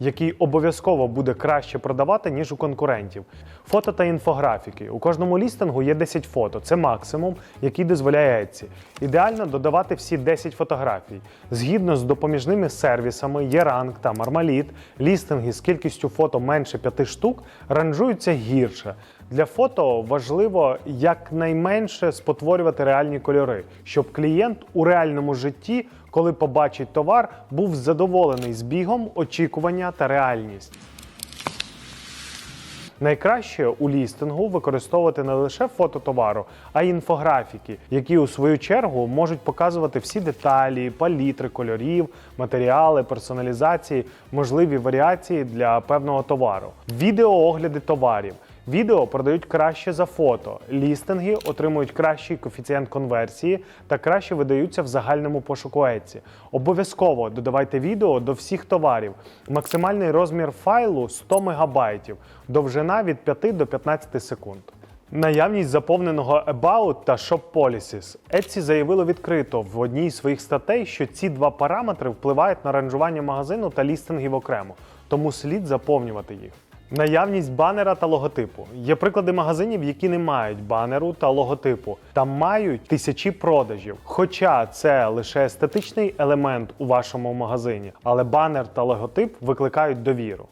який обов'язково буде краще продавати, ніж у конкурентів. Фото та інфографіки. У кожному лістингу є 10 фото. Це максимум, який дозволяє Etsy. Ідеально додавати всі 10 фотографій. Згідно з допоміжними сервісами Yerank та Marmalit, лістинги з кількістю фото менше 5 штук ранжуються гірше. Для фото важливо якнайменше спотворювати реальні кольори, щоб клієнт у реальному житті, коли побачить товар, був задоволений збігом, очікування та реальність. Найкраще у лістингу використовувати не лише фото товару, а й інфографіки, які у свою чергу можуть показувати всі деталі, палітри кольорів, матеріали, персоналізації, можливі варіації для певного товару. Відеоогляди товарів. Відео продають краще за фото, лістинги отримують кращий коефіцієнт конверсії та краще видаються в загальному пошуку Etsy. Обов'язково додавайте відео до всіх товарів. Максимальний розмір файлу 100 МБ, довжина від 5 до 15 секунд. Наявність заповненого About та Shop Policies. Etsy заявило відкрито в одній з своїх статей, що ці два параметри впливають на ранжування магазину та лістингів окремо, тому слід заповнювати їх. Наявність банера та логотипу. Є приклади магазинів, які не мають банеру та логотипу та мають тисячі продажів. Хоча це лише естетичний елемент у вашому магазині, але банер та логотип викликають довіру.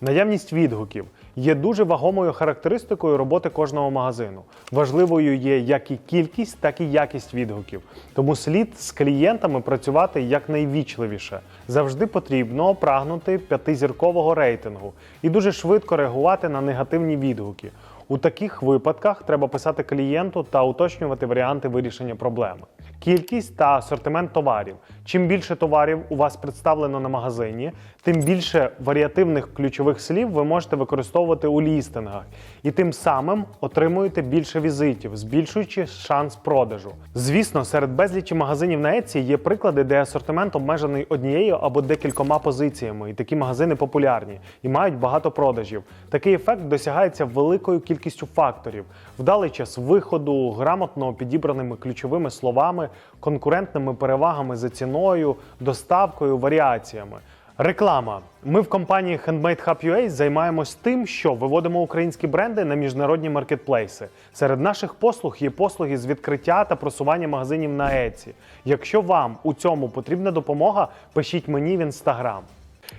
Наявність відгуків є дуже вагомою характеристикою роботи кожного магазину. Важливою є як і кількість, так і якість відгуків. Тому слід з клієнтами працювати якнайвічливіше. Завжди потрібно прагнути п'ятизіркового рейтингу і дуже швидко реагувати на негативні відгуки. У таких випадках треба писати клієнту та уточнювати варіанти вирішення проблеми. Кількість та асортимент товарів. Чим більше товарів у вас представлено на магазині, тим більше варіативних ключових слів ви можете використовувати у лістингах, і тим самим отримуєте більше візитів, збільшуючи шанс продажу. Звісно, серед безлічі магазинів на Etsy є приклади, де асортимент обмежений однією або декількома позиціями, і такі магазини популярні і мають багато продажів. Такий ефект досягається великою кількістю факторів: вдалий час виходу, грамотно підібраними ключовими словами, конкурентними перевагами за ціною, доставкою, варіаціями. Реклама. Ми в компанії Handmade Hub UA займаємось тим, що виводимо українські бренди на міжнародні маркетплейси. Серед наших послуг є послуги з відкриття та просування магазинів на Etsy. Якщо вам у цьому потрібна допомога, пишіть мені в Instagram.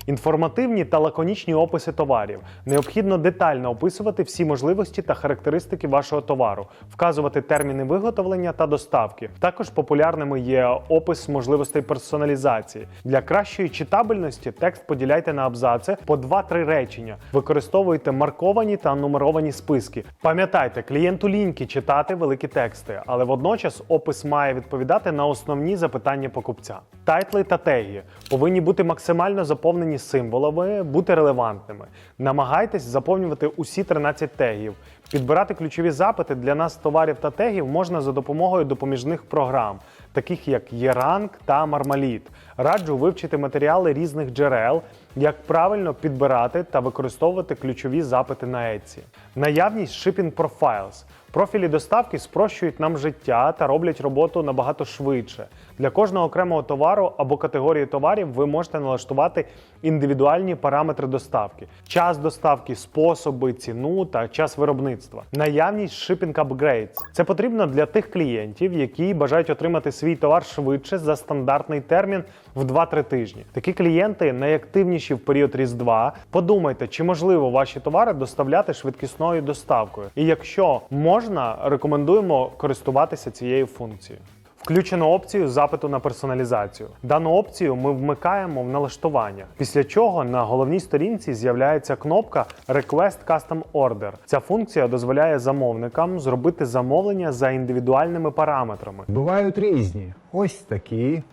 Інформативні та лаконічні описи товарів. Необхідно детально описувати всі можливості та характеристики вашого товару, вказувати терміни виготовлення та доставки. Також популярними є опис можливостей персоналізації. Для кращої читабельності текст поділяйте на абзаци по 2-3 речення. Використовуйте марковані та нумеровані списки. Пам'ятайте, клієнту ліньки читати великі тексти, але водночас опис має відповідати на основні запитання покупця. Тайтли та теги повинні бути максимально заповнені символами, бути релевантними. Намагайтесь заповнювати усі 13 тегів. Підбирати ключові запити для нас товарів та тегів можна за допомогою допоміжних програм, таких як Yerank та Marmalit. Раджу вивчити матеріали різних джерел, як правильно підбирати та використовувати ключові запити на Etsy. Наявність Shipping Profiles. Профілі доставки спрощують нам життя та роблять роботу набагато швидше. Для кожного окремого товару або категорії товарів ви можете налаштувати індивідуальні параметри доставки: час доставки, способи, ціну та час виробництва. Наявність Shipping Upgrades. Це потрібно для тих клієнтів, які бажають отримати свій товар швидше за стандартний термін в 2-3 тижні. Такі клієнти найактивніші в період Різдва. Подумайте, чи можливо ваші товари доставляти швидкісною доставкою. І якщо можна, рекомендуємо користуватися цією функцією. Включено опцію запиту на персоналізацію. Дану опцію ми вмикаємо в налаштування, після чого на головній сторінці з'являється кнопка Request Custom Order. Ця функція дозволяє замовникам зробити замовлення за індивідуальними параметрами. Бувають різні. Ось такі,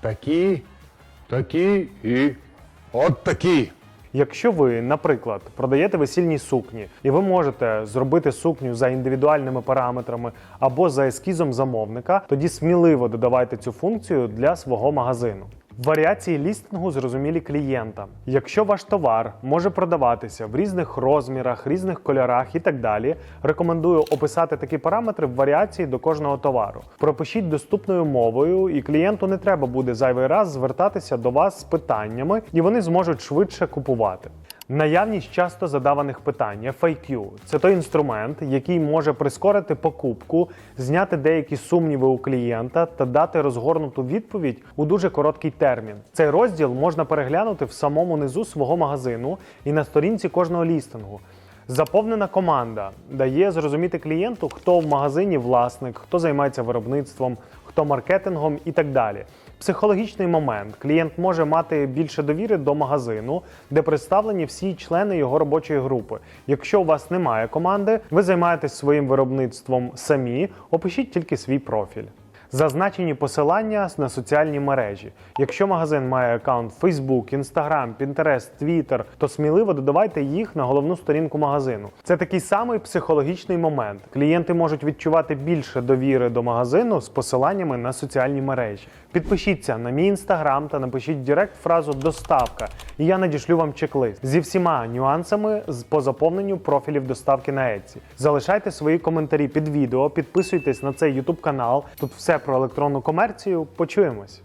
такі, такі і от такі. Якщо ви, наприклад, продаєте весільні сукні, і ви можете зробити сукню за індивідуальними параметрами або за ескізом замовника, тоді сміливо додавайте цю функцію для свого магазину. Варіації лістингу зрозумілі клієнтам. Якщо ваш товар може продаватися в різних розмірах, різних кольорах і так далі, рекомендую описати такі параметри в варіації до кожного товару. Пропишіть доступною мовою, і клієнту не треба буде зайвий раз звертатися до вас з питаннями, і вони зможуть швидше купувати. Наявність часто задаваних питань FAQ – це той інструмент, який може прискорити покупку, зняти деякі сумніви у клієнта та дати розгорнуту відповідь у дуже короткий термін. Цей розділ можна переглянути в самому низу свого магазину і на сторінці кожного лістингу. Заповнена команда дає зрозуміти клієнту, хто в магазині власник, хто займається виробництвом, хто маркетингом і так далі. Психологічний момент. Клієнт може мати більше довіри до магазину, де представлені всі члени його робочої групи. Якщо у вас немає команди, ви займаєтесь своїм виробництвом самі, опишіть тільки свій профіль. Зазначені посилання на соціальні мережі. Якщо магазин має аккаунт Facebook, Instagram, Pinterest, Twitter, то сміливо додавайте їх на головну сторінку магазину. Це такий самий психологічний момент. Клієнти можуть відчувати більше довіри до магазину з посиланнями на соціальні мережі. Підпишіться на мій інстаграм та напишіть в директ фразу доставка, і я надішлю вам чек-лист зі всіма нюансами по заповненню профілів доставки на Etsy. Залишайте свої коментарі під відео, підписуйтесь на цей YouTube канал. Тут все про електронну комерцію. Почуємось.